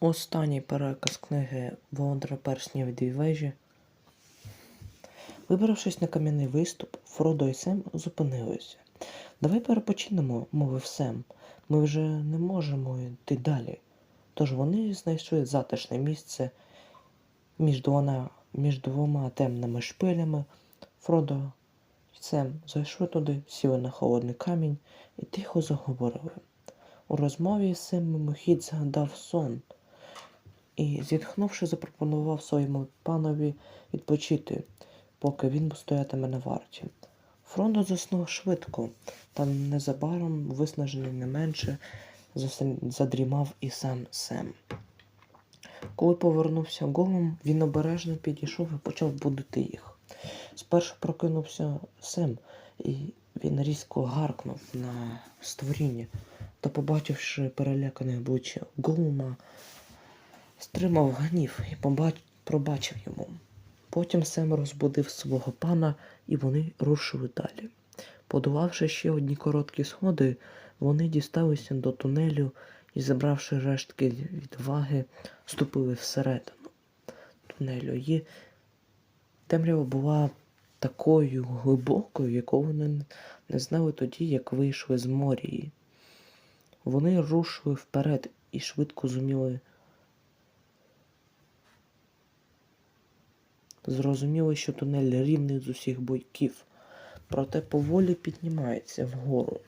Останній переказ книги Володара Перснів дві вежі. Вибравшись на кам'яний виступ, Фродо і Сем зупинилися. Давай перепочинемо, мовив Сем. Ми вже не можемо йти далі. Тож вони знайшли затишне місце між двома, між двома темними шпилями. Фродо і Сем зайшли туди, сіли на холодний камінь і тихо заговорили. У розмові Сем мимохідь згадав сон і, зітхнувши, запропонував своєму панові відпочити, поки він стоятиме на варті. Фрондо заснув швидко, та незабаром, виснажений не менше, задрімав і сам Сем. Коли повернувся голом, він обережно підійшов і почав будити їх. Спершу прокинувся Сем, і він різко гаркнув на створіння та, побачивши перелякане обличчя Голума, стримав гнів і пробачив йому. Потім Сем розбудив свого пана, і вони рушили далі. Подолавши ще одні короткі сходи, вони дісталися до тунелю і, забравши рештки відваги, вступили всередину тунелю. І темрява була такою глибокою, яку вони не знали тоді, як вийшли з морії. Вони рушили вперед і швидко зуміли Зрозуміло, що тунель рівний з усіх бойків, проте поволі піднімається вгору.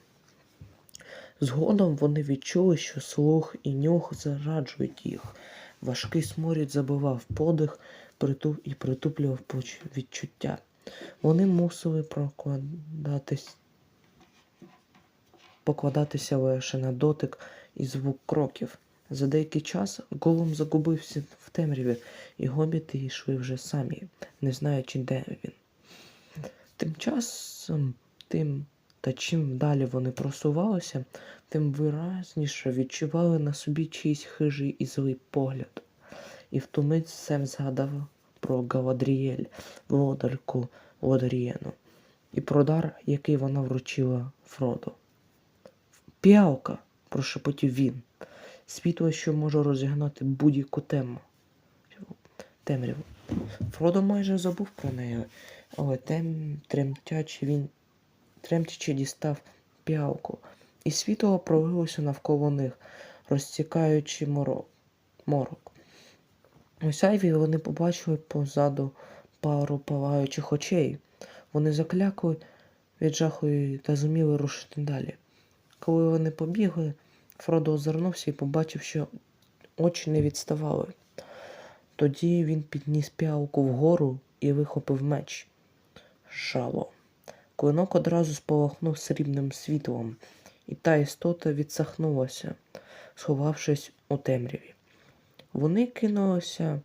Згодом вони відчули, що слух і нюх зараджують їх. Важкий сморід забивав подих і притуплював відчуття. Вони мусили прокладатись... покладатися лише на дотик і звук кроків. За деякий час голом загубився в темряві, і гобіти йшли вже самі, не знаючи, де він. Тим часом, тим та чим далі вони просувалися, тим виразніше відчували на собі чийсь хижий і злий погляд. І в ту мить Сем згадав про Галадріель, володарку Лодарієну, і про дар, який вона вручила Фроду. Піалка, прошепотів він світло, що може розігнати будь-яку тему. Темряву. Фродо майже забув про неї, але тем, тремтячи він тремтячи дістав піалку, і світло пролилося навколо них, розтікаючи морок. морок. У сяйві вони побачили позаду пару палаючих очей. Вони заклякли від жаху та зуміли рушити далі. Коли вони побігли, Фродо озирнувся і побачив, що очі не відставали. Тоді він підніс п'ялку вгору і вихопив меч. Жало. Клинок одразу спалахнув срібним світлом, і та істота відсахнулася, сховавшись у темряві. Вони кинулися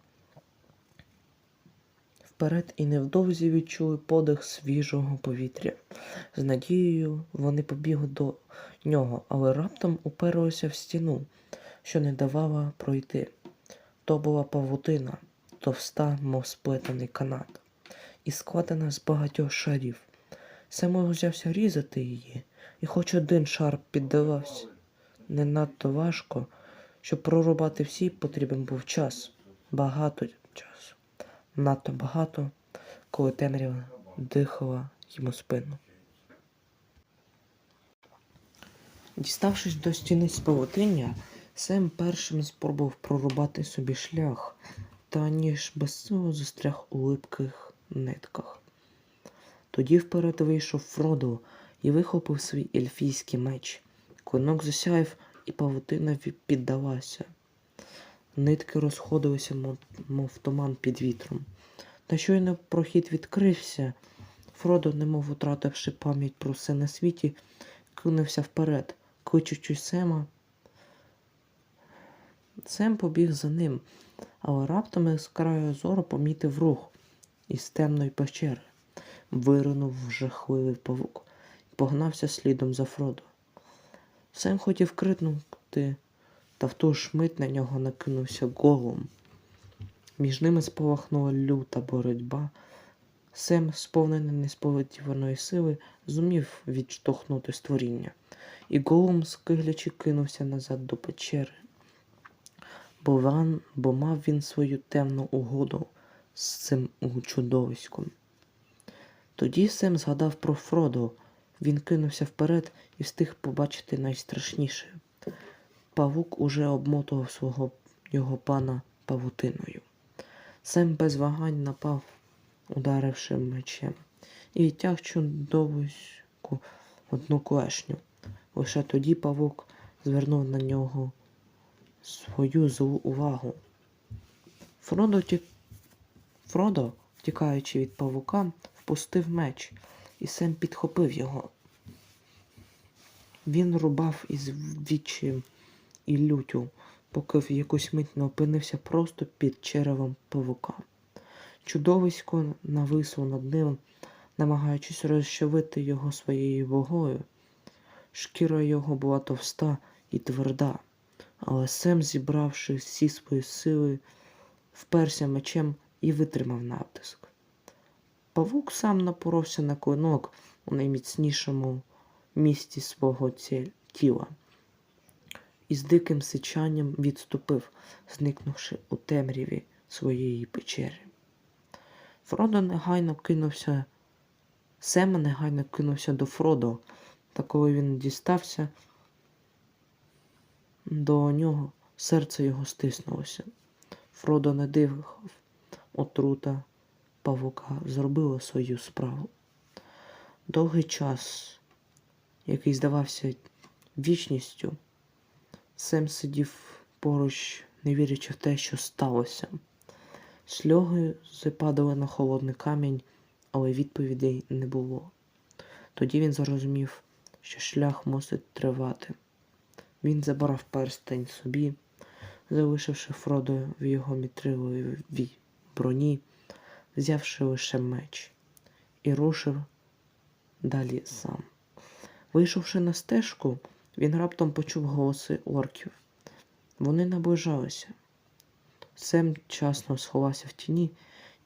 вперед і невдовзі відчули подих свіжого повітря. З надією вони побігли до нього, але раптом уперлися в стіну, що не давала пройти. То була павутина, товста, мов сплетений канат, і складена з багатьох шарів. Саме взявся різати її, і хоч один шар піддавався не надто важко, щоб прорубати всі, потрібен був час, багато надто багато, коли темрява дихала йому спину. Діставшись до стіни з павутиння, Сем першим спробував прорубати собі шлях, та ніж безсило застряг у липких нитках. Тоді вперед вийшов Фродо і вихопив свій ельфійський меч. Клинок засяяв, і павутина піддалася. Нитки розходилися, мов, туман під вітром. Та щойно прохід відкрився, Фродо, немов втративши пам'ять про все на світі, кинувся вперед, кличучи Сема. Сем побіг за ним, але раптом з краю зору помітив рух із темної печери. Виринув жахливий павук і погнався слідом за Фродо. Сем хотів крикнути, та в ту ж мить на нього накинувся голом. Між ними спалахнула люта боротьба. Сем, сповнений несподіваної сили, зумів відштовхнути створіння, і голом скиглячи кинувся назад до печери. бо, ван, бо мав він свою темну угоду з цим чудовиськом. Тоді Сем згадав про Фродо. Він кинувся вперед і встиг побачити найстрашніше. Павук уже обмотував свого його пана павутиною. Сем без вагань напав, ударивши мечем, і відтяг чудовиську одну клешню. Лише тоді павук звернув на нього свою злу увагу. Фродо, ті... Фродо, тікаючи від павука, впустив меч, і Сем підхопив його. Він рубав із відчаєм і лютю, поки в якусь мить не опинився просто під черевом павука. Чудовисько нависло над ним, намагаючись розчавити його своєю вагою. Шкіра його була товста і тверда, але Сем, зібравши всі свої сили, вперся мечем і витримав натиск. Павук сам напоровся на клинок у найміцнішому місці свого тіла і з диким сичанням відступив, зникнувши у темряві своєї печери. Фродо негайно кинувся, Сем негайно кинувся до Фродо, та коли він дістався до нього, серце його стиснулося. Фродо не дихав, отрута павука зробила свою справу. Довгий час, який здавався вічністю, Сем сидів поруч, не вірячи в те, що сталося. Сльоги западали на холодний камінь, але відповідей не було. Тоді він зрозумів, що шлях мусить тривати. Він забрав перстень собі, залишивши Фродо в його мітриловій броні, взявши лише меч, і рушив далі сам. Вийшовши на стежку, він раптом почув голоси орків. Вони наближалися. Сем часно сховався в тіні,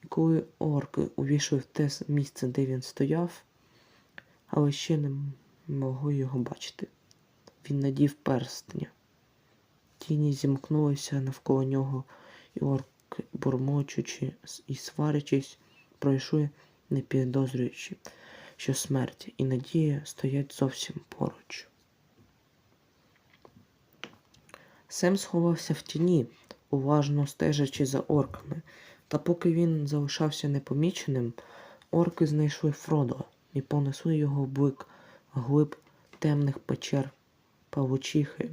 і коли орки увійшли в те місце, де він стояв, але ще не могли його бачити. Він надів перстня. Тіні зімкнулися навколо нього, і орки, бурмочучи і сварячись, пройшли, не підозрюючи, що смерть і надія стоять зовсім поруч. Сем сховався в тіні, уважно стежачи за орками, та поки він залишався непоміченим, орки знайшли Фродо і понесли його в блик глиб темних печер павучихи.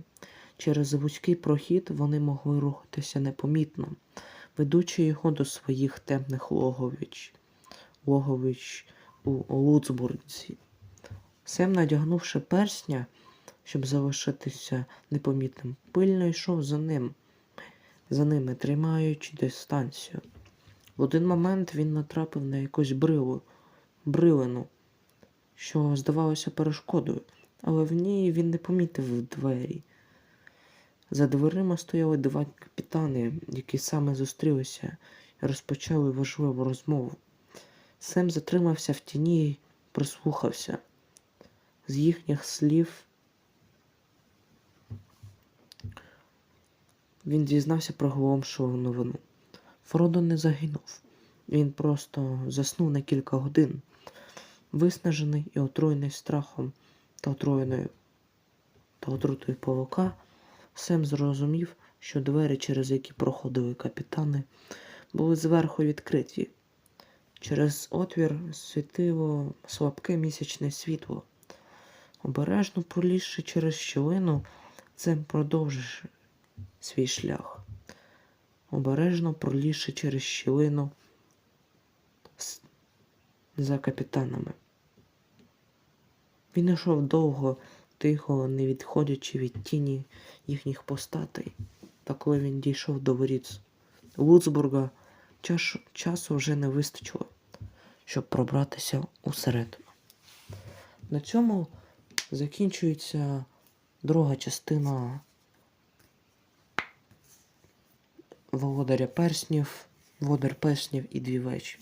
Через вузький прохід вони могли рухатися непомітно, ведучи його до своїх темних логович, логович у Луцбурзі. Сем, надягнувши персня, щоб залишитися непомітним, пильно йшов за ним, за ними, тримаючи дистанцію. В один момент він натрапив на якусь брилу, брилину, що здавалося перешкодою, але в ній він не помітив двері. За дверима стояли два капітани, які саме зустрілися і розпочали важливу розмову. Сем затримався в тіні і прислухався. З їхніх слів він дізнався про головомшову новину. Фродо не загинув. Він просто заснув на кілька годин, виснажений і отруєний страхом та отруєною та отрутою павука, Сем зрозумів, що двері, через які проходили капітани, були зверху відкриті. Через отвір світило слабке місячне світло. Обережно пролізши через щілину, Сем продовжив свій шлях. Обережно пролізши через щілину за капітанами. Він йшов довго, тихо, не відходячи від тіні їхніх постатей. Та коли він дійшов до воріт Луцбурга, час, часу вже не вистачило, щоб пробратися усередину. На цьому закінчується друга частина Володаря перснів, Водар перснів і дві вечі.